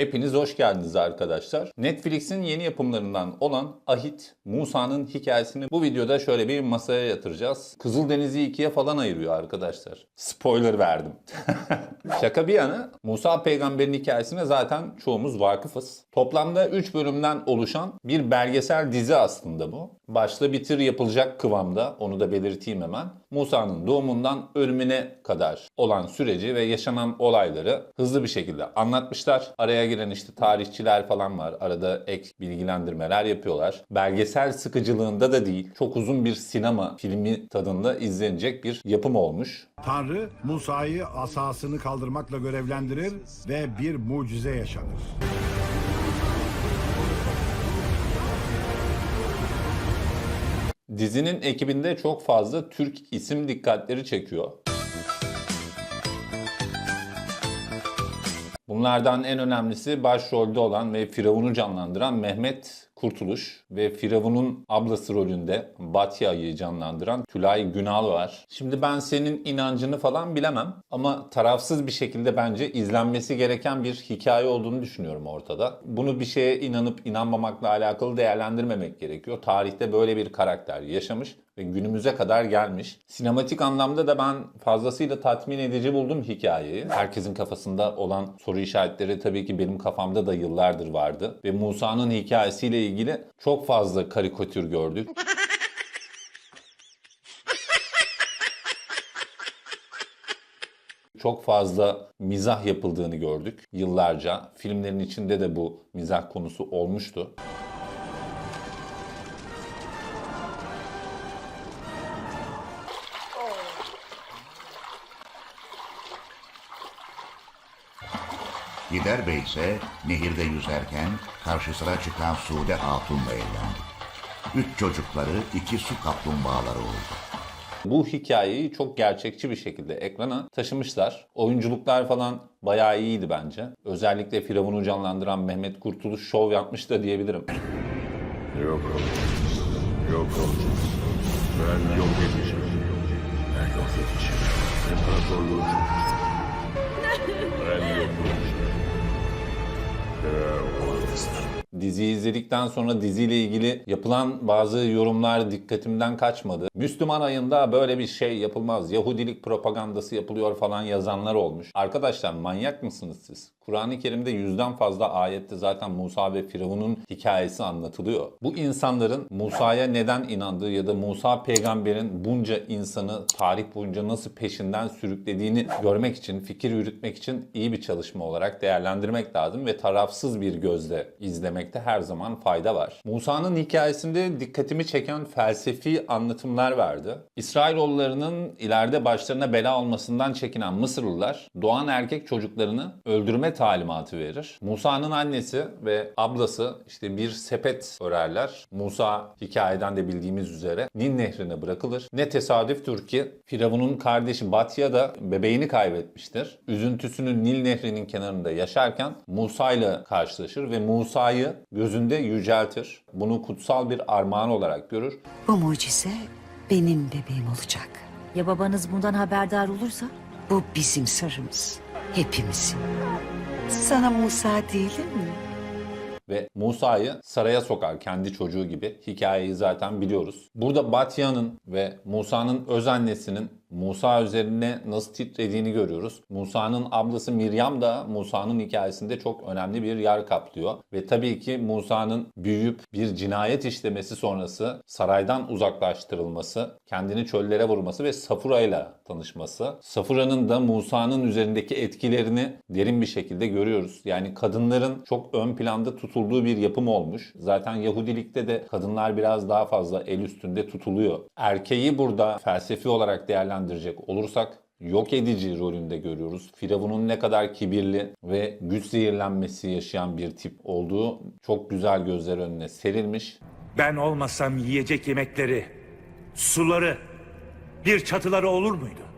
Hepiniz hoş geldiniz arkadaşlar. Netflix'in yeni yapımlarından olan Ahit, Musa'nın hikayesini bu videoda şöyle bir masaya yatıracağız. Kızıldeniz'i ikiye falan ayırıyor arkadaşlar. Spoiler verdim. Şaka bir yana Musa peygamberin hikayesine zaten çoğumuz vakıfız. Toplamda 3 bölümden oluşan bir belgesel dizi aslında bu. Başla bitir yapılacak kıvamda onu da belirteyim hemen. Musa'nın doğumundan ölümüne kadar olan süreci ve yaşanan olayları hızlı bir şekilde anlatmışlar. Araya giren işte tarihçiler falan var. Arada ek bilgilendirmeler yapıyorlar. Belgesel sıkıcılığında da değil. Çok uzun bir sinema filmi tadında izlenecek bir yapım olmuş. Tanrı Musa'yı asasını kaldırmakla görevlendirir ve bir mucize yaşanır. Dizinin ekibinde çok fazla Türk isim dikkatleri çekiyor. Bunlardan en önemlisi başrolde olan ve Firavun'u canlandıran Mehmet Kurtuluş ve Firavun'un ablası rolünde Batya'yı canlandıran Tülay Günal var. Şimdi ben senin inancını falan bilemem ama tarafsız bir şekilde bence izlenmesi gereken bir hikaye olduğunu düşünüyorum ortada. Bunu bir şeye inanıp inanmamakla alakalı değerlendirmemek gerekiyor. Tarihte böyle bir karakter yaşamış ve günümüze kadar gelmiş. Sinematik anlamda da ben fazlasıyla tatmin edici buldum hikayeyi. Herkesin kafasında olan soru işaretleri tabii ki benim kafamda da yıllardır vardı. Ve Musa'nın hikayesiyle ilgili çok fazla karikatür gördük. Çok fazla mizah yapıldığını gördük yıllarca. Filmlerin içinde de bu mizah konusu olmuştu. Gider Bey ise nehirde yüzerken karşısına çıkan Sude Hatun'la evlendi. Üç çocukları iki su kaplumbağaları oldu. Bu hikayeyi çok gerçekçi bir şekilde ekrana taşımışlar. Oyunculuklar falan bayağı iyiydi bence. Özellikle Firavun'u canlandıran Mehmet Kurtuluş şov yapmış da diyebilirim. Yok olacağız. Yok olacağız. Ben yok edeceğim. Ben yok edeceğim. İmparatorluğu Yok olacağım. Diziyi izledikten sonra diziyle ilgili yapılan bazı yorumlar dikkatimden kaçmadı. Müslüman ayında böyle bir şey yapılmaz. Yahudilik propagandası yapılıyor falan yazanlar olmuş. Arkadaşlar manyak mısınız siz? Kur'an-ı Kerim'de yüzden fazla ayette zaten Musa ve Firavun'un hikayesi anlatılıyor. Bu insanların Musa'ya neden inandığı ya da Musa peygamberin bunca insanı tarih boyunca nasıl peşinden sürüklediğini görmek için, fikir yürütmek için iyi bir çalışma olarak değerlendirmek lazım ve tarafsız bir gözle izlemekte her zaman fayda var. Musa'nın hikayesinde dikkatimi çeken felsefi anlatımlar vardı. İsrailoğullarının ileride başlarına bela olmasından çekinen Mısırlılar doğan erkek çocuklarını öldürme talimatı verir. Musa'nın annesi ve ablası işte bir sepet örerler. Musa hikayeden de bildiğimiz üzere Nil nehrine bırakılır. Ne tesadüftür ki Firavun'un kardeşi Batya da bebeğini kaybetmiştir. Üzüntüsünü Nil nehrinin kenarında yaşarken Musa ile karşılaşır ve Musa'yı gözünde yüceltir. Bunu kutsal bir armağan olarak görür. Bu mucize benim bebeğim olacak. Ya babanız bundan haberdar olursa? Bu bizim sırrımız. Hepimizin. Sana Musa değilim mi? ve Musa'yı saraya sokar kendi çocuğu gibi. Hikayeyi zaten biliyoruz. Burada Batya'nın ve Musa'nın öz annesinin Musa üzerine nasıl titrediğini görüyoruz. Musa'nın ablası Miryam da Musa'nın hikayesinde çok önemli bir yer kaplıyor. Ve tabii ki Musa'nın büyüyüp bir cinayet işlemesi sonrası saraydan uzaklaştırılması, kendini çöllere vurması ve Safura ile tanışması. Safura'nın da Musa'nın üzerindeki etkilerini derin bir şekilde görüyoruz. Yani kadınların çok ön planda tutulduğu bir yapım olmuş. Zaten Yahudilikte de kadınlar biraz daha fazla el üstünde tutuluyor. Erkeği burada felsefi olarak değerlendirecek olursak yok edici rolünde görüyoruz. Firavun'un ne kadar kibirli ve güç zehirlenmesi yaşayan bir tip olduğu çok güzel gözler önüne serilmiş. Ben olmasam yiyecek yemekleri, suları, bir çatıları olur muydu?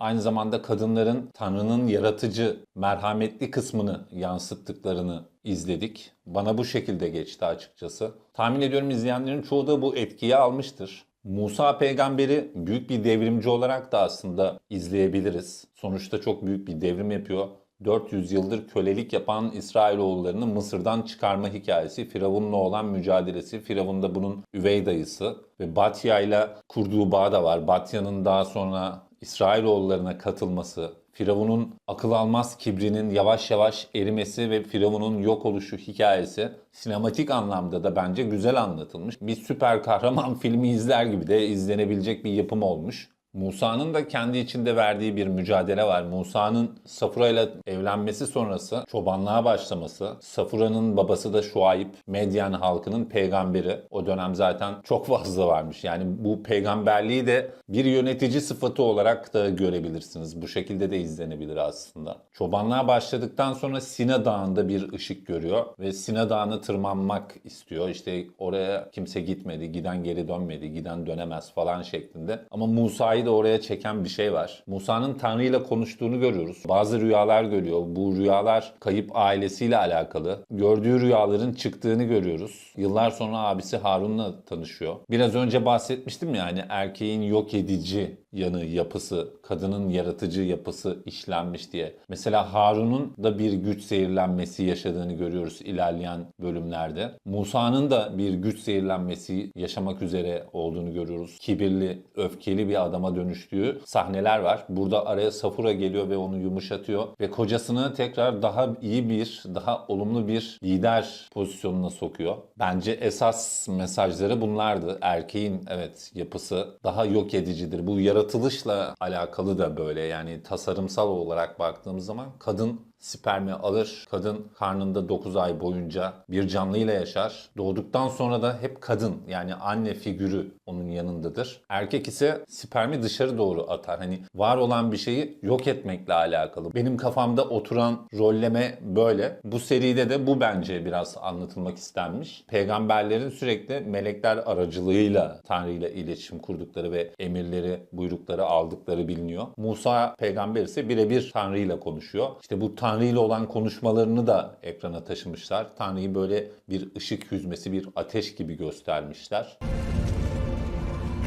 Aynı zamanda kadınların Tanrı'nın yaratıcı, merhametli kısmını yansıttıklarını izledik. Bana bu şekilde geçti açıkçası. Tahmin ediyorum izleyenlerin çoğu da bu etkiyi almıştır. Musa peygamberi büyük bir devrimci olarak da aslında izleyebiliriz. Sonuçta çok büyük bir devrim yapıyor. 400 yıldır kölelik yapan İsrailoğullarını Mısır'dan çıkarma hikayesi, Firavun'la olan mücadelesi, Firavun da bunun üvey dayısı ve Batya ile kurduğu bağ da var. Batya'nın daha sonra İsrailoğullarına katılması, Firavun'un akıl almaz kibrinin yavaş yavaş erimesi ve Firavun'un yok oluşu hikayesi sinematik anlamda da bence güzel anlatılmış. Bir süper kahraman filmi izler gibi de izlenebilecek bir yapım olmuş. Musa'nın da kendi içinde verdiği bir mücadele var. Musa'nın Safura ile evlenmesi sonrası çobanlığa başlaması. Safura'nın babası da Şuayb, Medyan halkının peygamberi. O dönem zaten çok fazla varmış. Yani bu peygamberliği de bir yönetici sıfatı olarak da görebilirsiniz. Bu şekilde de izlenebilir aslında. Çobanlığa başladıktan sonra Sina Dağı'nda bir ışık görüyor ve Sina Dağı'na tırmanmak istiyor. İşte oraya kimse gitmedi, giden geri dönmedi, giden dönemez falan şeklinde. Ama Musa'yı da oraya çeken bir şey var. Musa'nın Tanrı ile konuştuğunu görüyoruz. Bazı rüyalar görüyor. Bu rüyalar kayıp ailesiyle alakalı. Gördüğü rüyaların çıktığını görüyoruz. Yıllar sonra abisi Harun'la tanışıyor. Biraz önce bahsetmiştim ya hani erkeğin yok edici yanı, yapısı, kadının yaratıcı yapısı işlenmiş diye. Mesela Harun'un da bir güç zehirlenmesi yaşadığını görüyoruz ilerleyen bölümlerde. Musa'nın da bir güç zehirlenmesi yaşamak üzere olduğunu görüyoruz. Kibirli, öfkeli bir adama dönüştüğü sahneler var. Burada araya Safura geliyor ve onu yumuşatıyor ve kocasını tekrar daha iyi bir, daha olumlu bir lider pozisyonuna sokuyor. Bence esas mesajları bunlardı. Erkeğin evet yapısı daha yok edicidir. Bu yaratılışla alakalı da böyle. Yani tasarımsal olarak baktığımız zaman kadın spermi alır. Kadın karnında 9 ay boyunca bir canlıyla yaşar. Doğduktan sonra da hep kadın yani anne figürü onun yanındadır. Erkek ise spermi dışarı doğru atar. Hani var olan bir şeyi yok etmekle alakalı. Benim kafamda oturan rolleme böyle. Bu seride de bu bence biraz anlatılmak istenmiş. Peygamberlerin sürekli melekler aracılığıyla Tanrı ile iletişim kurdukları ve emirleri, buyrukları aldıkları biliniyor. Musa peygamber ise birebir Tanrı ile konuşuyor. İşte bu Tanrı ile olan konuşmalarını da ekrana taşımışlar. Tanrı'yı böyle bir ışık hüzmesi, bir ateş gibi göstermişler.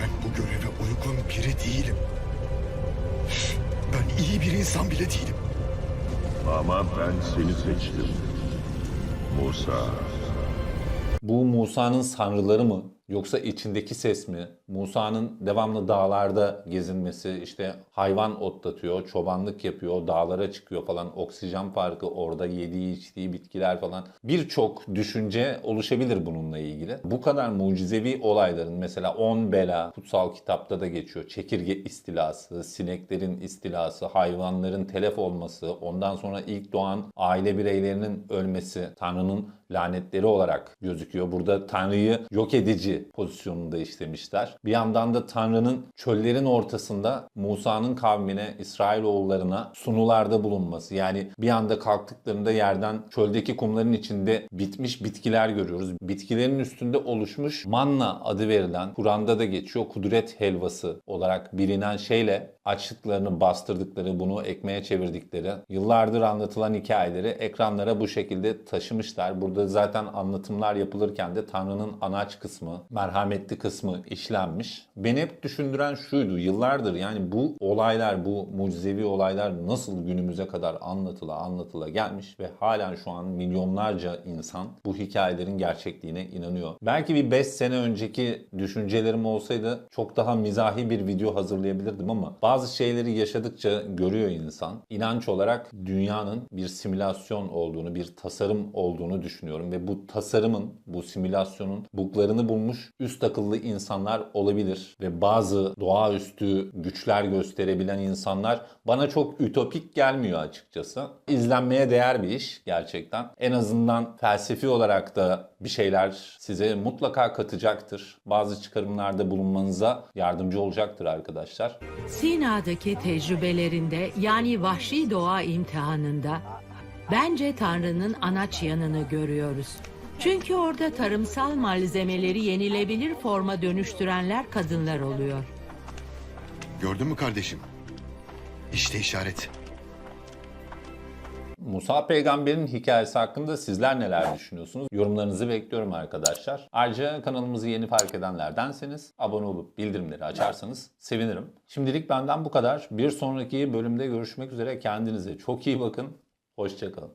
Ben bu göreve uygun biri değilim. Ben iyi bir insan bile değilim. Ama ben seni seçtim. Musa. Bu Musa'nın sanrıları mı? Yoksa içindeki ses mi? Musa'nın devamlı dağlarda gezinmesi, işte hayvan otlatıyor, çobanlık yapıyor, dağlara çıkıyor falan, oksijen farkı orada yediği içtiği bitkiler falan. Birçok düşünce oluşabilir bununla ilgili. Bu kadar mucizevi olayların mesela 10 bela kutsal kitapta da geçiyor. Çekirge istilası, sineklerin istilası, hayvanların telef olması, ondan sonra ilk doğan aile bireylerinin ölmesi, Tanrı'nın lanetleri olarak gözüküyor. Burada Tanrı'yı yok edici pozisyonunda işlemişler. Bir yandan da Tanrı'nın çöllerin ortasında Musa'nın kavmine, İsrailoğullarına sunularda bulunması. Yani bir anda kalktıklarında yerden çöldeki kumların içinde bitmiş bitkiler görüyoruz. Bitkilerin üstünde oluşmuş manna adı verilen, Kur'an'da da geçiyor, kudret helvası olarak bilinen şeyle açlıklarını bastırdıkları, bunu ekmeğe çevirdikleri, yıllardır anlatılan hikayeleri ekranlara bu şekilde taşımışlar. Burada zaten anlatımlar yapılırken de Tanrı'nın anaç kısmı, merhametli kısmı işlenmiş. Beni hep düşündüren şuydu, yıllardır yani bu olaylar, bu mucizevi olaylar nasıl günümüze kadar anlatıla anlatıla gelmiş ve halen şu an milyonlarca insan bu hikayelerin gerçekliğine inanıyor. Belki bir 5 sene önceki düşüncelerim olsaydı çok daha mizahi bir video hazırlayabilirdim ama bazı şeyleri yaşadıkça görüyor insan. İnanç olarak dünyanın bir simülasyon olduğunu, bir tasarım olduğunu düşünüyorum ve bu tasarımın, bu simülasyonun buglarını bulmuş üst akıllı insanlar olabilir ve bazı doğaüstü güçler gösterebilen insanlar bana çok ütopik gelmiyor açıkçası. İzlenmeye değer bir iş gerçekten. En azından felsefi olarak da bir şeyler size mutlaka katacaktır. Bazı çıkarımlarda bulunmanıza yardımcı olacaktır arkadaşlar. Sina'daki tecrübelerinde yani vahşi doğa imtihanında bence Tanrı'nın anaç yanını görüyoruz. Çünkü orada tarımsal malzemeleri yenilebilir forma dönüştürenler kadınlar oluyor. Gördün mü kardeşim? İşte işaret. Musa peygamberin hikayesi hakkında sizler neler düşünüyorsunuz? Yorumlarınızı bekliyorum arkadaşlar. Ayrıca kanalımızı yeni fark edenlerdenseniz abone olup bildirimleri açarsanız sevinirim. Şimdilik benden bu kadar. Bir sonraki bölümde görüşmek üzere. Kendinize çok iyi bakın. Hoşçakalın.